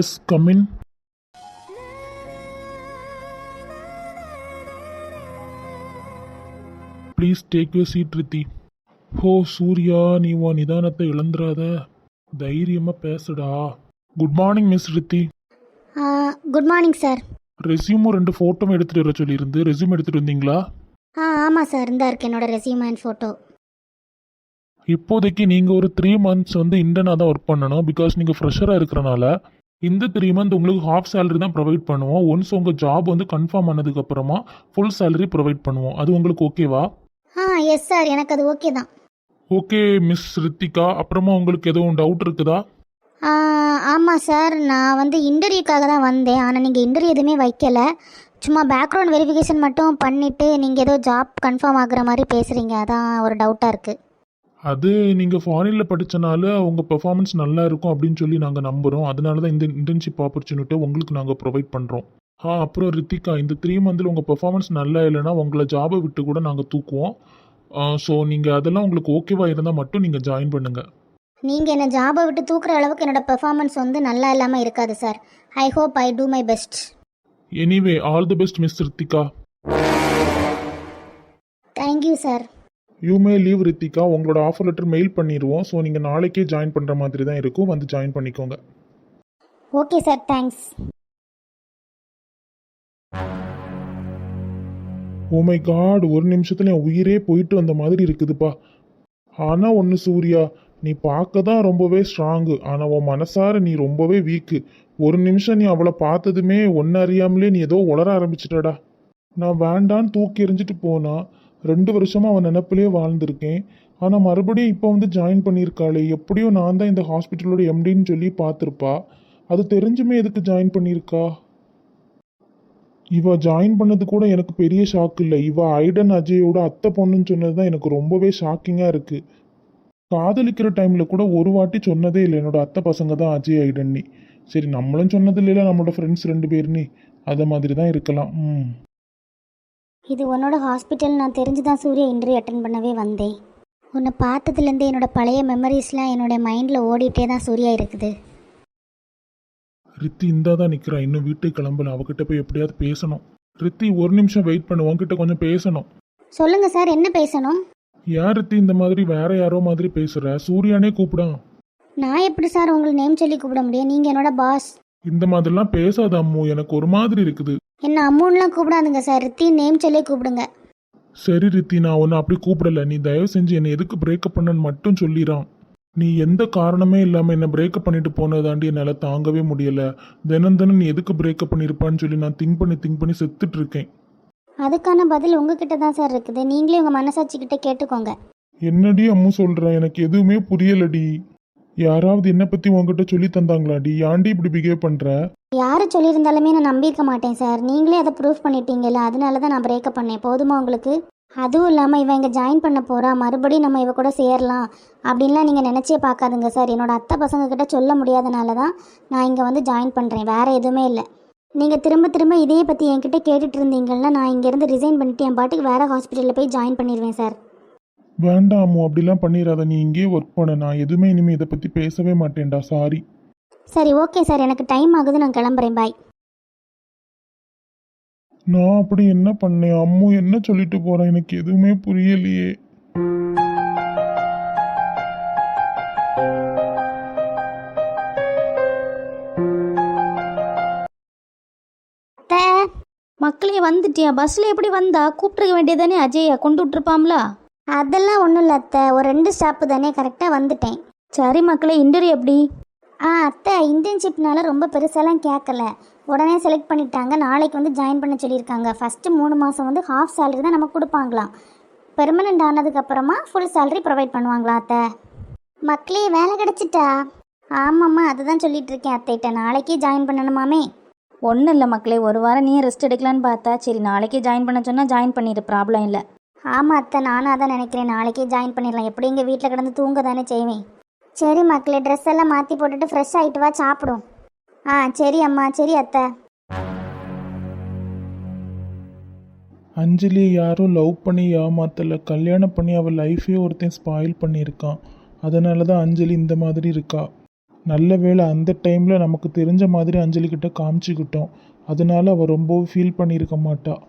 Yes coming please take you seat Rithi ஹோ சூர்யா நீ உன் நிதானத்தை இழந்துராத தைரியமாக பேசுடா. Good morning miss Rithi good morning sir ரெஸ்யூமும் ரெண்டு ஃபோட்டோவும் எடுத்துகிட்டு வர சொல்லியிருந்து. ரெஸ்யூம் எடுத்துகிட்டு வந்தீங்களா? ஆ ஆமாம் சார் இந்தா இருக்கு என்னோட ரெசியூம் அண்ட் ஃபோட்டோ இப்போதைக்கு நீங்கள் ஒரு த்ரீ மந்த்ஸ் வந்து இண்டனாக தான் ஒர்க் பண்ணணும். பிகாஸ் நீங்கள் ஃப்ரெஷராக இருக்கிறனால இந்த த்ரீ மந்த் உங்களுக்கு ஹாஃப் salary தான் ப்ரொவைட் பண்ணுவோம். ஒன்ஸ் உங்கள் ஜாப் வந்து கன்ஃபார்ம் ஆனதுக்கப்புறமா ஃபுல் salary ப்ரொவைட் பண்ணுவோம். அது உங்களுக்கு ஓகேவா ஆ எஸ் சார் எனக்கு அது ஓகே தான். ஓகே மிஸ் ரித்திகா அப்புறமா உங்களுக்கு எதுவும் டவுட் இருக்குதா? ஆ, ஆமாம் சார் நான் வந்து இன்டர்வியூக்காக தான் வந்தேன். ஆனால் நீங்கள் இன்டர்வியூ எதுவுமே வைக்கல. சும்மா பேக்ரவுண்ட் வெரிஃபிகேஷன் மட்டும் பண்ணிவிட்டு நீங்கள் ஏதோ ஜாப் கன்ஃபார்ம் ஆகுற மாதிரி பேசுகிறீங்க அதான் ஒரு டவுட்டாக இருக்குது அது நீங்கள் ஃபாரினில் படித்தனால உங்கள் பெர்ஃபார்மன்ஸ் நல்லா இருக்கும் அப்படின்னு சொல்லி நாங்கள் நம்புகிறோம் அதனால தான் இந்த இன்டர்ன்ஷிப் ஆப்பர்ச்சுனிட்டியை உங்களுக்கு நாங்கள் ப்ரொவைட் பண்ணுறோம் ஆ அப்புறம் ரித்திகா இந்த த்ரீ மந்தில் உங்கள் பெர்ஃபார்மன்ஸ் நல்லா இல்லைன்னா உங்களை ஜாபை விட்டு கூட நாங்கள் தூக்குவோம். ஸோ நீங்கள் அதெல்லாம் உங்களுக்கு ஓகேவா இருந்தால் மட்டும் நீங்கள் ஜாயின் பண்ணுங்கள் நீங்கள் என்னை ஜாபை விட்டு தூக்குற அளவுக்கு என்னோட பெர்ஃபார்மன்ஸ் வந்து நல்லா இல்லாமல் இருக்காது sir I hope I do my best anyway all the best miss Rithika thank you sir you may leave Rithika உங்களோட ஆஃபர் லெட்டர் மெயில் பண்ணிடுவோம் ஸோ நீங்கள் நாளைக்கே ஜாயின் பண்ணுற மாதிரி தான் இருக்கும். வந்து ஜாயின் பண்ணிக்கோங்க. Okay sir thanks oh my God ஒரு நிமிஷத்துல என் உயிரே போயிட்டு வந்த மாதிரி இருக்குதுப்பா. ஆனால் ஒன்று சூர்யா நீ பார்க்க தான் ரொம்பவே ஸ்ட்ராங்கு ஆனால் உன் மனசார நீ ரொம்பவே வீக்கு ஒரு நிமிஷம் நீ அவளை பார்த்ததுமே ஒன்று அறியாமலே நீ ஏதோ உளர ஆரம்பிச்சிட்டடா. நான் வேண்டான்னு தூக்கி எறிஞ்சிட்டு போனா ரெண்டு வருஷமாக அவன் நினப்பிலே வாழ்ந்திருக்கேன். ஆனால் மறுபடியும் இப்போ வந்து ஜாயின் பண்ணியிருக்காளே. எப்படியோ நான் தான் இந்த ஹாஸ்பிட்டலோட எம்டின்னு சொல்லி பார்த்துருப்பா. அது தெரிஞ்சுமே எதுக்கு ஜாயின் பண்ணியிருக்கா? இவ ஜாயின் பண்ணது கூட எனக்கு பெரிய ஷாக் இல்லை. இவ ஐடன் அஜயோட அத்தை பொண்ணுன்னு சொன்னது தான் எனக்கு ரொம்பவே ஷாக்கிங்காக இருக்குது காதலிக்கிற டைமில் கூட ஒரு வாட்டி சொன்னதே இல்லை. என்னோட அத்தை பசங்க தான் அஜய் ஐடன்னி சரி நம்மளும் சொன்னது இல்லைல்ல நம்மளோட ஃப்ரெண்ட்ஸ் ரெண்டு பேர்னி அதை மாதிரி தான் இருக்கலாம். ம். இது உன்னோட ஹாஸ்பிட்டல் நான் தெரிஞ்சு தான் சூர்யா இன்டர்வியூ அட்டன் பண்ணவே வந்தேன். உன்னை பார்த்ததுலேருந்து என்னோட பழைய மெமரிஸ்லாம் என்னோட மைண்டில் ஓடிட்டே தான் சூர்யா இருக்குது. ரித்தி இந்தா தான் நிற்கிறா இன்னும் வீட்டுக்கு கிளம்பல. அவகிட்ட போய் எப்படியாவது பேசணும். ரித்தி ஒரு நிமிஷம் வெயிட் பண்ணு. உன்கிட்ட கொஞ்சம் பேசணும். சொல்லுங்கள் சார் என்ன பேசணும்? யார் ரித்தி இந்த மாதிரி வேற யாரோ மாதிரி பேசுற? சூர்யானே கூப்பிடான். நான் எப்படி சார் உங்களை நேம் சொல்லி கூப்பிட முடியும்? நீங்கள் என்னோட பாஸ் இந்த மாதிரிலாம் பேசாத அம்மு எனக்கு ஒரு மாதிரி இருக்குது. என்ன அம்மூன்லாம் கூப்பிடாதுங்க சார். ரித்தி நேம் சொல்லி கூப்பிடுங்க. சரி ரித்தி நான் உன்னை அப்படி கூப்பிடல. நீ தயவு செஞ்சு என்னை எதுக்கு பிரேக்கப் பண்ணன்னு மட்டும் சொல்லிடான் நீ எந்த காரணமே இல்லாமல் என்னை பிரேக்கப் பண்ணிட்டு போனதாண்டி என்னால் தாங்கவே முடியல. தினம் தினம் நீ எதுக்கு பிரேக்கப் பண்ணியிருப்பான்னு சொல்லி நான் திங்க் பண்ணி திங்க் பண்ணி செத்துட்டு இருக்கேன். அதுக்கான பதில் உங்ககிட்ட தான் சார் இருக்குது. நீங்களே உங்கள் மனசாட்சி கிட்ட கேட்டுக்கோங்க. என்னடி அம்மு சொல்ற? எனக்கு எதுவுமே புரியலடி. யாராவது என்னை பற்றி உங்ககிட்ட சொல்லி தந்தாங்களாடி? ஏன்டி இப்படி பிஹேவ் பண்ற? யார் சொல்லியிருந்தாலுமே நான் நம்பியிருக்க மாட்டேன் சார் நீங்களே அதை ப்ரூஃப் பண்ணிட்டீங்கல்ல அதனால தான் நான் பிரேக்கப் பண்ணேன். போதுமா உங்களுக்கு? அதுவும் இல்லாமல் இவன் இங்கே ஜாயின் பண்ண போகிறா மறுபடியும் நம்ம இவ கூட சேரலாம். அப்படின்லாம் நீங்கள் நினச்சே பார்க்காதுங்க சார் என்னோட அத்தை பசங்க கிட்ட சொல்ல முடியாதனால தான் நான் இங்கே வந்து ஜாயின் பண்ணுறேன் வேறு எதுவுமே இல்லை. நீங்கள் திரும்ப திரும்ப இதையே பற்றி என்கிட்ட கேட்டுட்டு இருந்தீங்கன்னா நான் இங்கேருந்து ரிசைன் பண்ணிட்டு என் பாட்டுக்கு வேறு ஹாஸ்பிட்டலில் போய் ஜாயின் பண்ணிடுவேன் சார் வேண்டாம் அப்படிலாம் பண்ணிடாத நீ இங்கேயே ஒர்க் பண்ண. நான் எதுவுமே இனிமேல் இதை பற்றி பேசவே மாட்டேன்டா. சாரி சரி ஓகே சார் எனக்கு டைம் ஆகுது. நான் கிளம்புறேன். பாய் நான் அப்படி என்ன பண்ணேன்? அம்மு என்ன சொல்லிட்டு போறேன் எனக்கு எதுவுமே புரியலையே. மக்களே வந்துட்டியா? பஸ்ஸில் எப்படி வந்தா? கூப்பிட்டுருக்க வேண்டியதானே அஜயா கொண்டு விட்டுருப்பாம்ல? அதெல்லாம் ஒன்றும் இல்லை அத்தை. ஒரு ரெண்டு ஸ்டாப்பு தானே கரெக்டாக வந்துட்டேன். சரி மக்களே இன்டர்வியூ எப்படி? ஆ அத்தை இன்டர்ன்ஷிப்னால ரொம்ப பெருசாலாம் கேட்கல உடனே செலக்ட் பண்ணிட்டாங்க. நாளைக்கு வந்து ஜாயின் பண்ண சொல்லியிருக்காங்க. ஃபஸ்ட்டு மூணு மாதம் வந்து ஹாஃப் சேலரி தான் நமக்கு கொடுப்பாங்களாம். பெர்மனெண்ட் ஆனதுக்கப்புறமா ஃபுல் சேலரி ப்ரொவைட் பண்ணுவாங்களா அத்தை? மக்களே வேலை கிடச்சிட்டா? ஆமாம்மா அதுதான் சொல்லிட்டு இருக்கேன் அத்தைகிட்ட நாளைக்கே ஜாயின் பண்ணணுமாமே? ஒன்றும் இல்லை மக்களே ஒரு வாரம் நீ ரெஸ்ட் எடுக்கலான்னு பார்த்தா சரி நாளைக்கே ஜாயின் பண்ண சொன்னால் ஜாயின் பண்ணிடு ப்ராப்ளம் இல்லை. ஆமாம் அத்தை நானும் அதான் நினைக்கிறேன். நாளைக்கே ஜாயின் பண்ணிடலாம். எப்படி எங்கள் வீட்டில் கிடந்து தூங்க தானே செய்வேன். சரி மக்களே ட்ரெஸ் எல்லாம் மாற்றி போட்டுட்டு ஃப்ரெஷ் ஆகிட்டு வா சாப்பிடும். ஆ சரி அம்மா சரி அத்தை. அஞ்சலி யாரும் லவ் பண்ணி ஏமாத்தலை. கல்யாணம் பண்ணி அவள் லைஃபே ஒருத்தன் ஸ்பாயில் பண்ணியிருக்கான். அதனால தான் அஞ்சலி இந்த மாதிரி இருக்கா. நல்ல வேளை அந்த டைமில் நமக்கு தெரிஞ்ச மாதிரி அஞ்சலி கிட்ட காமிச்சிக்கிட்டோம். அதனால அவள் ரொம்ப ஃபீல் பண்ணியிருக்க மாட்டாள்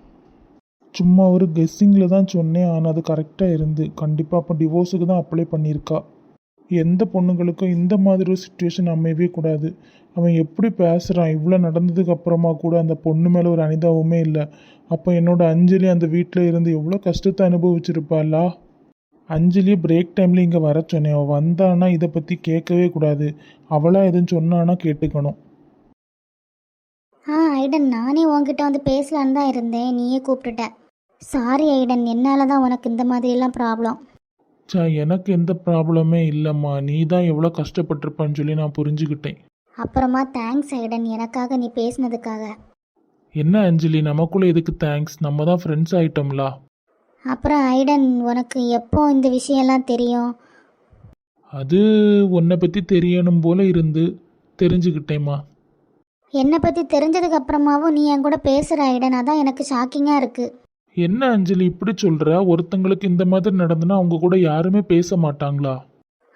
சும்மா ஒரு கெஸ்ஸிங்கில் தான் சொன்னேன். ஆனால் அது கரெக்டாக இருந்து. கண்டிப்பாக அப்போ டிவோர்ஸுக்கு தான் அப்ளை பண்ணியிருக்கா. எந்த பொண்ணுங்களுக்கும் இந்த மாதிரி ஒரு சுச்சுவேஷன் அமையவே கூடாது. அவன் எப்படி பேசுகிறான் இவ்வளோ நடந்ததுக்கு அப்புறமா கூட அந்த பொண்ணு மேலே ஒரு அனிதாவுமே இல்லை. அப்போ என்னோட அஞ்சலி அந்த வீட்டில் இருந்து எவ்வளோ கஷ்டத்தை அனுபவிச்சிருப்பாளா? அஞ்சலியை பிரேக் டைமில் இங்கே வர சொன்னேன். அவள் வந்தானா? இதை பற்றி கேட்கவே கூடாது. அவளாக எதுவும் சொன்னானா கேட்டுக்கணும். ஆ ஐடன் நானே உங்ககிட்ட வந்து பேசலான்னு தான் இருந்தேன். நீயே கூப்பிட்டுட்ட. சாரி ஐடன் என்னால் தான் உனக்கு இந்த மாதிரியெல்லாம் ப்ராப்ளம் சா எனக்கு எந்த ப்ராப்ளமே இல்லைம்மா. நீ தான் எவ்வளோ கஷ்டப்பட்டிருப்பான்னு சொல்லி நான் புரிஞ்சுக்கிட்டேன். அப்புறமா தேங்க்ஸ் ஐடன் எனக்காக நீ பேசினதுக்காக. என்ன அஞ்சலி? நமக்குள்ளே எதுக்கு தேங்க்ஸ் நம்ம தான் ஃப்ரெண்ட்ஸ் ஆயிட்டோம்லா. அப்புறம் ஐடன் உனக்கு எப்போ இந்த விஷயம்லாம் தெரியும்? அது உன்னை பற்றி தெரியணும் போல இருந்து தெரிஞ்சுக்கிட்டேம்மா. என்னை பற்றி தெரிஞ்சதுக்கு அப்புறமாவும் நீ என் கூட பேசுகிற ஐடன் அதான் எனக்கு ஷாக்கிங்காக இருக்குது என்ன அஞ்சலி இப்படி சொல்கிற ஒருத்தங்களுக்கு இந்த மாதிரி நடந்துன்னா அவங்க கூட யாருமே பேச மாட்டாங்களா?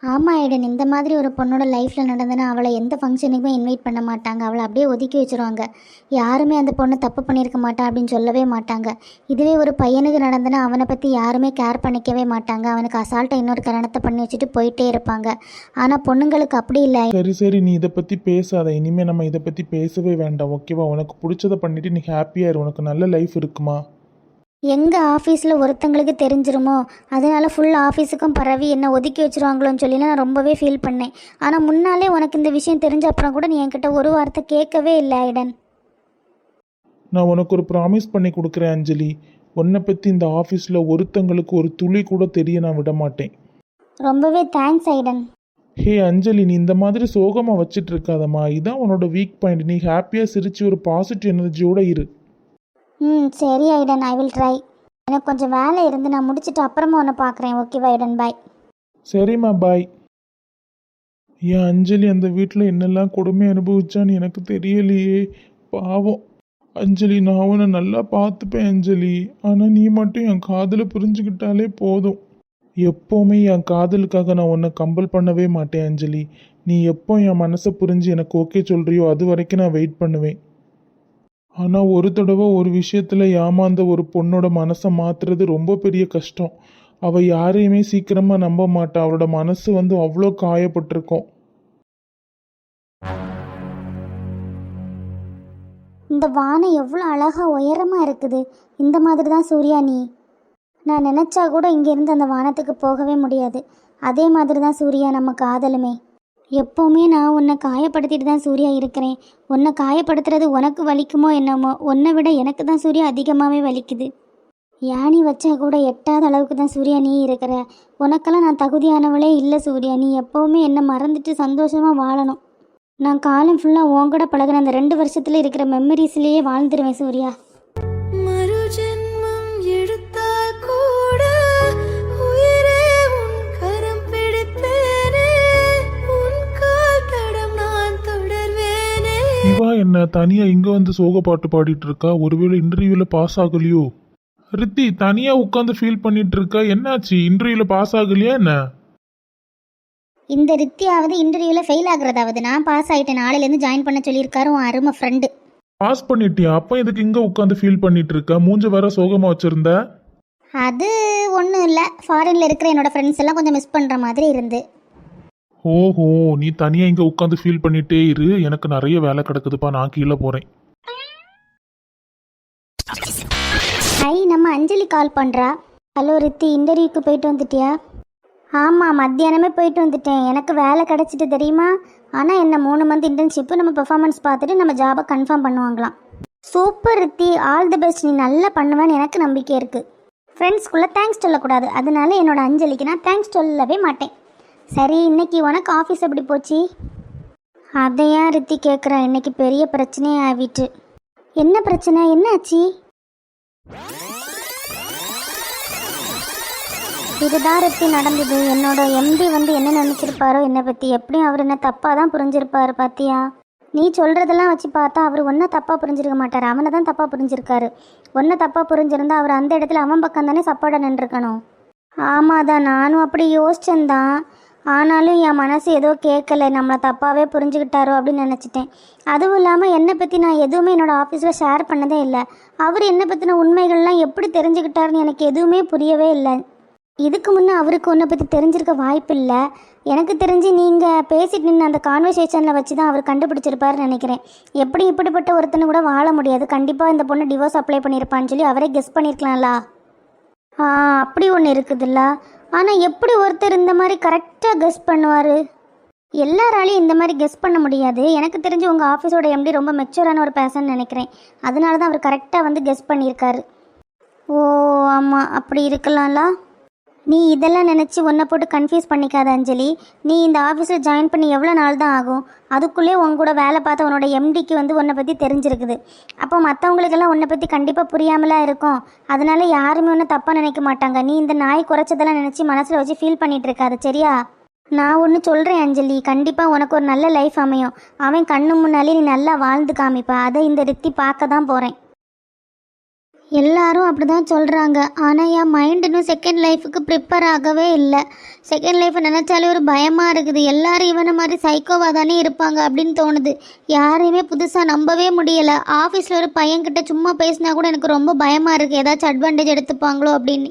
ஆமாம் ஐடன். இந்த மாதிரி ஒரு பொண்ணோட லைஃப்பில் நடந்தனா அவளை எந்த ஃபங்க்ஷனுக்குமே இன்வைட் பண்ண மாட்டாங்க. அவளை அப்படியே ஒதுக்கி வச்சிருவாங்க. யாருமே அந்த பொண்ணு தப்பு பண்ணியிருக்க மாட்டா அப்படின்னு சொல்லவே மாட்டாங்க. இதுவே ஒரு பையனுக்கு நடந்தனா அவனை பற்றி யாருமே கேர் பண்ணிக்கவே மாட்டாங்க. அவனுக்கு அசால்ட்டாக இன்னொரு கரணத்தை பண்ணி வச்சுட்டு போயிட்டே இருப்பாங்க. ஆனால் பொண்ணுங்களுக்கு அப்படி இல்லை. சரி சரி. நீ இதை பற்றி பேசாத. இனிமேல் நம்ம இதை பற்றி பேசவே வேண்டாம். ஓகேவா? உனக்கு பிடிச்சதை பண்ணிட்டு நீ ஹாப்பியாக இரு உனக்கு நல்ல லைஃப் இருக்குமா? எங்கள் ஆஃபீஸில் ஒருத்தங்களுக்கு தெரிஞ்சிருமோ? அதனால ஃபுல் ஆஃபீஸுக்கும் பரவி என்னை ஒதுக்கி வச்சிருவாங்களோன்னு சொல்லி நான் ரொம்பவே ஃபீல் பண்ணேன். ஆனால் முன்னாலே உனக்கு இந்த விஷயம் தெரிஞ்ச அப்புறம் கூட நீ என்கிட்ட ஒரு வார்த்தை கேட்கவே இல்லை ஐடன். நான் உனக்கு ஒரு ப்ராமிஸ் பண்ணி கொடுக்குறேன் அஞ்சலி. உன்னை பற்றி இந்த ஆஃபீஸில் ஒருத்தங்களுக்கு ஒரு துளி கூட தெரிய நான் விட மாட்டேன். ரொம்பவே தேங்க்ஸ் ஐடன். ஹே அஞ்சலி நீ இந்த மாதிரி சோகமாக வச்சிட்டு இருக்காதம்மா. இதான் உன்னோட வீக் பாயிண்ட் நீ ஹாப்பியாக சிரிச்சு ஒரு பாசிட்டிவ் எனர்ஜியோட இரு. ம் சரி ஐடன் ஐ வில் ட்ரை எனக்கு கொஞ்சம் வேலை இருந்து நான் முடிச்சிட்டு அப்புறமா உன்னை பார்க்குறேன். ஓகேவா ஐடன்? பாய் சரிம்மா பாய் ஏன் அஞ்சலி அந்த வீட்டில் என்னெல்லாம் கொடுமை அனுபவிச்சான்னு எனக்கு தெரியலையே. பாவம். அஞ்சலி நான் உன்னை நல்லா பார்த்துப்பேன் அஞ்சலி. ஆனால் நீ மட்டும் என் காதலை புரிஞ்சுக்கிட்டாலே போதும். எப்போவுமே என் காதலுக்காக நான் உன்னை கம்பல் பண்ணவே மாட்டேன் அஞ்சலி. நீ எப்போ என் மனசை புரிஞ்சு எனக்கு ஓகே சொல்கிறியோ அது வரைக்கும் நான் வெயிட் பண்ணுவேன். ஆனால் ஒரு தடவை ஒரு விஷயத்தில் ஏமாந்த ஒரு பொண்ணோட மனசை மாற்றுறது ரொம்ப பெரிய கஷ்டம். அவள் யாரையுமே சீக்கிரமாக நம்ப மாட்டா. அவளோட மனசு வந்து அவ்வளோ காயப்பட்டிருக்கும். இந்த வானம் எவ்வளோ அழகாக உயரமாக இருக்குது. இந்த மாதிரி தான் சூர்யா நீ. நான் நினச்சா கூட இங்கேருந்து அந்த வானத்துக்கு போகவே முடியாது. அதே மாதிரி தான் சூர்யா நம்ம காதலுமே. எப்போவுமே நான் உன்னை காயப்படுத்திட்டு தான் சூர்யா இருக்கிறேன். உன்னை காயப்படுத்துறது உனக்கு வலிக்குமோ என்னமோ உன்னை விட எனக்கு தான் சூர்யா அதிகமாகவே வலிக்குது. யானி வச்சா கூட எட்டாத அளவுக்கு தான் சூர்யா நீ இருக்கிற. உனக்கெல்லாம் நான் தகுதியானவளே இல்லை சூர்யா. நீ எப்போவுமே என்னை மறந்துட்டு சந்தோஷமாக வாழணும். நான் காலம் ஃபுல்லாக உன் கூட பழகின அந்த ரெண்டு வருஷத்தில் இருக்கிற மெமரிஸ்லேயே வாழ்ந்துருவேன் சூர்யா. என்ன தனியாக இங்கே வந்து சோக பாட்டு பாடிட்டு இருக்கா? ஒருவேளை இன்டர்வியூவில் பாஸ் ஆகலையோ? ரித்தி தனியாக உட்காந்து ஃபீல் பண்ணிட்டு இருக்கா? என்னாச்சு? இன்டர்வியூவில் பாஸ் ஆகலையா என்ன? இந்த ரித்தியாவது இன்டர்வியூவில் ஃபெயில் ஆகுறதாவது. நான் பாஸ் ஆகிட்டேன் நாளையிலேருந்து ஜாயின் பண்ண சொல்லியிருக்காரு உன் அருமை ஃப்ரெண்டு பாஸ் பண்ணிட்டியா? அப்போ எதுக்கு இங்கே உட்காந்து ஃபீல் பண்ணிட்டு இருக்க? மூஞ்ச வேற சோகமாக வச்சிருந்த? அது ஒன்றும் இல்லை. ஃபாரினில் இருக்கிற என்னோட ஃப்ரெண்ட்ஸ் எல்லாம் கொஞ்சம் மிஸ் பண்ணுற மாதிரி இருந்து. ஓஹோ நீ தனியாக இங்கே உட்காந்து ஃபீல் பண்ணிட்டே இரு. எனக்கு நிறைய வேலை கிடக்குதுப்பா. நான் கீழே போகிறேன் ஐ நம்ம அஞ்சலி கால் பண்ணுறா ஹலோ ரித்தி இன்டர்வியூக்கு போயிட்டு வந்துட்டியா? ஆமாம் மத்தியானமே போயிட்டு வந்துட்டேன். எனக்கு வேலை கிடச்சிட்டு தெரியுமா? ஆனால் என்ன மூணு மந்த் இன்டர்ன்ஷிப்பு நம்ம பெர்ஃபார்மன்ஸ் பார்த்துட்டு நம்ம ஜாபை கன்ஃபார்ம் பண்ணுவாங்களாம். Super Riddhi. All the best நீ நல்லா பண்ணுவேன்னு எனக்கு நம்பிக்கை இருக்குது ஃப்ரெண்ட்ஸ்குள்ளே தேங்க்ஸ் சொல்லக்கூடாது. அதனால என்னோட அஞ்சலிக்கு நான் தேங்க்ஸ் சொல்லவே மாட்டேன். சரி இன்னைக்கு உனக்கு ஆஃபீஸ் எப்படி போச்சு? அதை ஏன் ரித்தி கேட்குறா இன்னைக்கு பெரிய பிரச்சனையே ஆகிட்டு என்ன பிரச்சனை? என்ன ஆச்சு இதுதான் ரித்தி நடந்தது. என்னோட எம்டி வந்து என்ன நினச்சிருப்பாரோ என்னை பற்றி எப்படியும் அவர் என்ன தப்பாக தான் புரிஞ்சிருப்பாரு பாத்தியா? நீ சொல்கிறதெல்லாம் வச்சு பார்த்தா அவர் ஒன்றை தப்பாக புரிஞ்சிருக்க மாட்டார். அவனை தான் தப்பாக புரிஞ்சிருக்காரு. ஒன்றை தப்பாக புரிஞ்சிருந்தா அவர் அந்த இடத்துல அவன் பக்கம் தானே சப்பாட நின்றுருக்கணும் ஆமாம் தான் நானும் அப்படி யோசிச்சேன்தான். ஆனாலும் என் மனசு ஏதோ கேட்கல. நம்மளை தப்பாகவே புரிஞ்சுக்கிட்டாரோ அப்படின்னு நினச்சிட்டேன். அதுவும் இல்லாமல் என்னை பற்றி நான் எதுவுமே என்னோட ஆஃபீஸில் ஷேர் பண்ணதே இல்லை. அவர் என்னை பற்றின உண்மைகள்லாம் எப்படி தெரிஞ்சுக்கிட்டாருன்னு எனக்கு எதுவுமே புரியவே இல்லை. இதுக்கு முன்னே அவருக்கு உன்னை பற்றி தெரிஞ்சிருக்க வாய்ப்பு இல்லை. எனக்கு தெரிஞ்சு நீங்கள் பேசிட்டு நின்று அந்த கான்வர்சேஷனில் வச்சு தான் அவர் கண்டுபிடிச்சிருப்பாருன்னு நினைக்கிறேன். எப்படி இப்படிப்பட்ட ஒருத்தனை கூட வாழ முடியாது. கண்டிப்பாக இந்த பொண்ணு டிவோர்ஸ் அப்ளை பண்ணியிருப்பான்னு சொல்லி அவரே கெஸ் பண்ணியிருக்கலாம்ல அப்படி ஒன்று இருக்குதுல்ல. ஆனால் எப்படி ஒருத்தர் இந்த மாதிரி கரெக்டாக கெஸ் பண்ணுவார்? எல்லாராலையும் இந்த மாதிரி கெஸ் பண்ண முடியாது. எனக்கு தெரிஞ்சு உங்கள் ஆஃபீஸோட எம்டி ரொம்ப மெச்சூரான ஒரு பேசன்னு நினைக்கிறேன். அதனால தான் அவர் கரெக்டாக வந்து கெஸ் பண்ணியிருக்காரு. ஓ ஆமாம் அப்படி இருக்கலாம்ல. நீ இதெல்லாம் நினச்சி உன்னை போட்டு கன்ஃபியூஸ் பண்ணிக்காத அஞ்சலி. நீ இந்த ஆஃபீஸில் ஜாயின் பண்ணி எவ்வளோ நாள் தான் ஆகும்? அதுக்குள்ளே உன் கூட வேலை பார்த்த உன்னோட எம்டிக்கு வந்து உன்னை பற்றி தெரிஞ்சிருக்குது. அப்போ மற்றவங்களுக்கெல்லாம் உன்னை பற்றி கண்டிப்பாக புரியாமலாம் இருக்கும். அதனால யாருமே ஒன்றும் தப்பாக நினைக்க மாட்டாங்க. நீ இந்த நாய் குறைச்சதெல்லாம் நினச்சி மனசில் வச்சு ஃபீல் பண்ணிகிட்டு இருக்காது சரியா? நான் ஒன்று சொல்கிறேன் அஞ்சலி. கண்டிப்பாக உனக்கு ஒரு நல்ல லைஃப் அமையும். அவன் கண்ணு முன்னாலே நீ நல்லா வாழ்ந்து காமிப்பா. அதை இந்த ரித்தி பார்க்க தான் போகிறேன் எல்லாரும் அப்படி தான் சொல்கிறாங்க ஆனால் என் மைண்ட் இன்னும் செகண்ட் லைஃபுக்கு ப்ரிப்பேர் ஆகவே இல்லை. செகண்ட் லைஃப்பை நினச்சாலே ஒரு பயமாக இருக்குது. எல்லாரும் இவனை மாதிரி சைக்கோவாக தானே இருப்பாங்க அப்படின்னு தோணுது. யாரையுமே புதுசாக நம்பவே முடியலை. ஆஃபீஸில் ஒரு பையன்கிட்ட சும்மா பேசினா கூட எனக்கு ரொம்ப பயமாக இருக்குது ஏதாச்சும் அட்வான்டேஜ் எடுத்துப்பாங்களோ அப்படின்னு.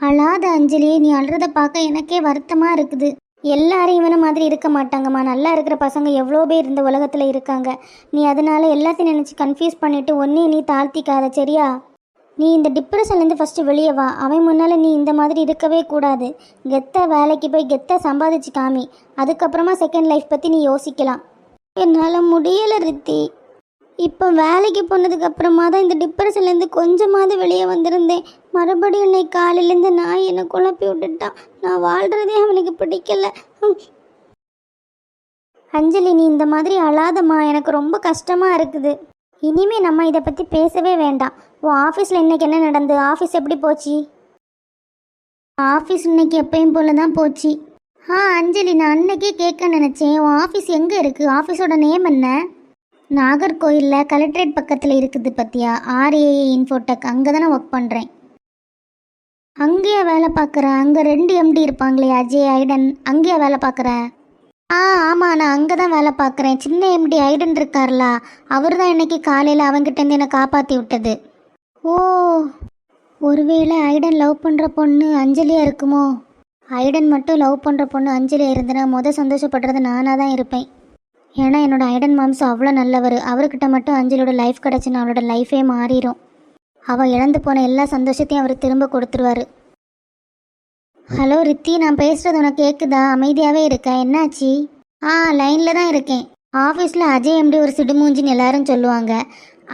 அழாத அஞ்சலி நீ அழுறத பார்க்க எனக்கே வருத்தமாக இருக்குது. எல்லாரும் இவனை மாதிரி இருக்க மாட்டாங்கம்மா. நல்லா இருக்கிற பசங்க எவ்வளோ பேர் இந்த உலகத்தில் இருக்காங்க. நீ அதனால எல்லாத்தையும் நினச்சி கன்ஃபியூஸ் பண்ணிவிட்டு ஒன்றே நீ தாழ்த்திக்காத சரியா? நீ இந்த டிப்ரெஷன்லேருந்து ஃபஸ்ட்டு வெளியே வா. அவன் முன்னால் நீ இந்த மாதிரி இருக்கவே கூடாது. கெத்த வேலைக்கு போய் கெத்த சம்பாதிச்சு காமி. அதுக்கப்புறமா செகண்ட் லைஃப் பற்றி நீ யோசிக்கலாம். என்னால் முடியலை ரித்தி. இப்போ வேலைக்கு போனதுக்கப்புறமா தான் இந்த டிப்ரெஷன்லேருந்து கொஞ்சமாவது வெளியே வந்திருந்தேன். மறுபடியும் இன்னைக்கு காலையிலேருந்து நான் என்னை குழப்பி விட்டுட்டான் நான் வாழ்கிறதே அவனுக்கு பிடிக்கல. அஞ்சலி நீ இந்த மாதிரி அழாதம்மா. எனக்கு ரொம்ப கஷ்டமாக இருக்குது. இனிமே நம்ம இதை பற்றி பேசவே வேண்டாம். உன் ஆஃபீஸில் இன்னைக்கு என்ன நடந்து ஆஃபீஸ் எப்படி போச்சு? ஆஃபீஸ் இன்னைக்கு எப்பயும் போல தான் போச்சு. ஆ அஞ்சலி நான் அன்னைக்கே கேட்க நினச்சேன். உன் ஆஃபீஸ் எங்கே இருக்குது ஆஃபீஸோட நேம் என்ன? நாகர்கோயிலில் கலெக்ட்ரேட் பக்கத்தில் இருக்குது பத்தியா? ஆர்ஏஏ இன்ஃபோடெக் அங்கே தானே ஒர்க் பண்ணுறேன் அங்கேயே வேலை பார்க்குறேன் அங்கே ரெண்டு எம்டி இருப்பாங்களே அஜய் ஐடன். அங்கேயே வேலை பார்க்குறேன் ஆ ஆமாம் நான் அங்கே தான் வேலை பார்க்குறேன். சின்ன எம்டி ஐடன் இருக்கார்லா அவர் தான் இன்னைக்கு காலையில் அவங்கிட்டேருந்து என்னை காப்பாற்றி விட்டது. ஓ ஒருவேளை ஐடன் லவ் பண்ணுற பொண்ணு அஞ்சலியாக இருக்குமோ? ஐடன் மட்டும் லவ் பண்ணுற பொண்ணு அஞ்சலியாக இருந்தனா முத சந்தோஷப்படுறது நானாக தான் இருப்பேன். ஏன்னா என்னோடய ஐடன் மாம்சம் அவ்வளோ நல்லவர். அவர்கிட்ட மட்டும் அஞ்சலியோட லைஃப் கிடச்சுன்னா அவளோட லைஃபே மாறிடும் அவள் இழந்து போன எல்லா சந்தோஷத்தையும் அவர் திரும்ப கொடுத்துருவாரு. ஹலோ ரித்தி நான் பேசுகிறது உனக்கு கேட்குதா அமைதியாகவே இருக்கேன் என்னாச்சு? ஆ லைனில் தான் இருக்கேன். ஆஃபீஸில் அஜய் எம்டி ஒரு சிடுமூஞ்சின்னு எல்லாரும் சொல்லுவாங்க.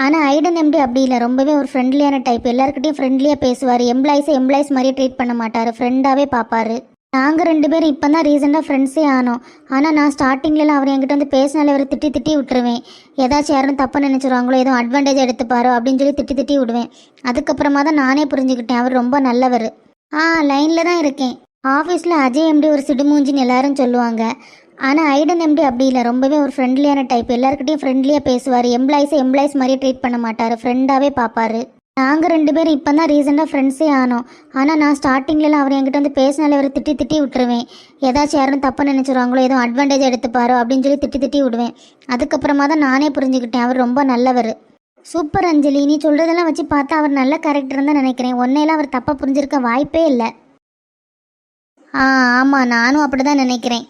ஆனால் ஐடன் எம்டி அப்படி இல்லை. ரொம்பவே ஒரு ஃப்ரெண்ட்லியான டைப் எல்லாருக்கிட்டையும் ஃப்ரெண்ட்லியாக பேசுவார். எம்ப்ளாயிஸை எம்ப்ளாயிஸ் மாதிரியே ட்ரீட் பண்ண மாட்டார். ஃப்ரெண்டாகவே பார்ப்பாரு நாங்கள் ரெண்டு பேரும் இப்போ தான் ரீசெண்டாக ஃப்ரெண்ட்ஸே ஆனோம். ஆனால் நான் ஸ்டார்டிங்லலாம் அவர் என்கிட்ட வந்து பேசினாலே அவரை திட்டி திட்டி விட்டுருவேன். ஏதாச்சும் யாரும் தப்பாக நினச்சிருவாங்களோ எதுவும் அட்வான்டேஜ் எடுத்துப்பாரோ அப்படின்னு சொல்லி திட்டி திட்டி விடுவேன். அதுக்கப்புறமா தான் நானே புரிஞ்சுக்கிட்டேன் அவர் ரொம்ப நல்லவர். ஆ லைனில் தான் இருக்கேன். ஆஃபீஸில் அஜய் எம்டி ஒரு சிடுமூஞ்சின்னு எல்லாரும் சொல்லுவாங்க. ஆனால் ஐடன் எம்டி அப்படி இல்லை. ரொம்பவே ஒரு ஃப்ரெண்ட்லியான டைப் எல்லாருக்கிட்டையும் ஃப்ரெண்ட்லியாக பேசுவார். எம்ப்ளாயிஸை எம்ப்ளாயிஸ் மாதிரியே ட்ரீட் பண்ண மாட்டார். ஃப்ரெண்டாகவே பார்ப்பாரு நாங்கள் ரெண்டு பேரும் இப்போ தான் ரீசெண்டாக ஃப்ரெண்ட்ஸே ஆனோம். ஆனால் நான் ஸ்டார்டிங்லலாம் அவர் என்கிட்ட வந்து பேசினாலே அவர் திட்டி திட்டி விட்டுருவேன். ஏதாச்சும் யாரும் தப்பாக நினச்சிருவாங்களோ எதுவும் அட்வான்டேஜ் எடுத்துப்பாரோ அப்படின்னு சொல்லி திட்டி திட்டி விடுவேன். அதுக்கப்புறமா தான் நானே புரிஞ்சுக்கிட்டேன் அவர் ரொம்ப நல்லவர். சூப்பர் அஞ்சலி நீ சொல்கிறதெல்லாம் வச்சு பார்த்தா அவர் நல்ல கேரக்டர் தான் நினைக்கிறேன். ஒன்னையெல்லாம் அவர் தப்பாக புரிஞ்சிருக்க வாய்ப்பே இல்லை. ஆ ஆமாம் நானும் அப்படி தான் நினைக்கிறேன்.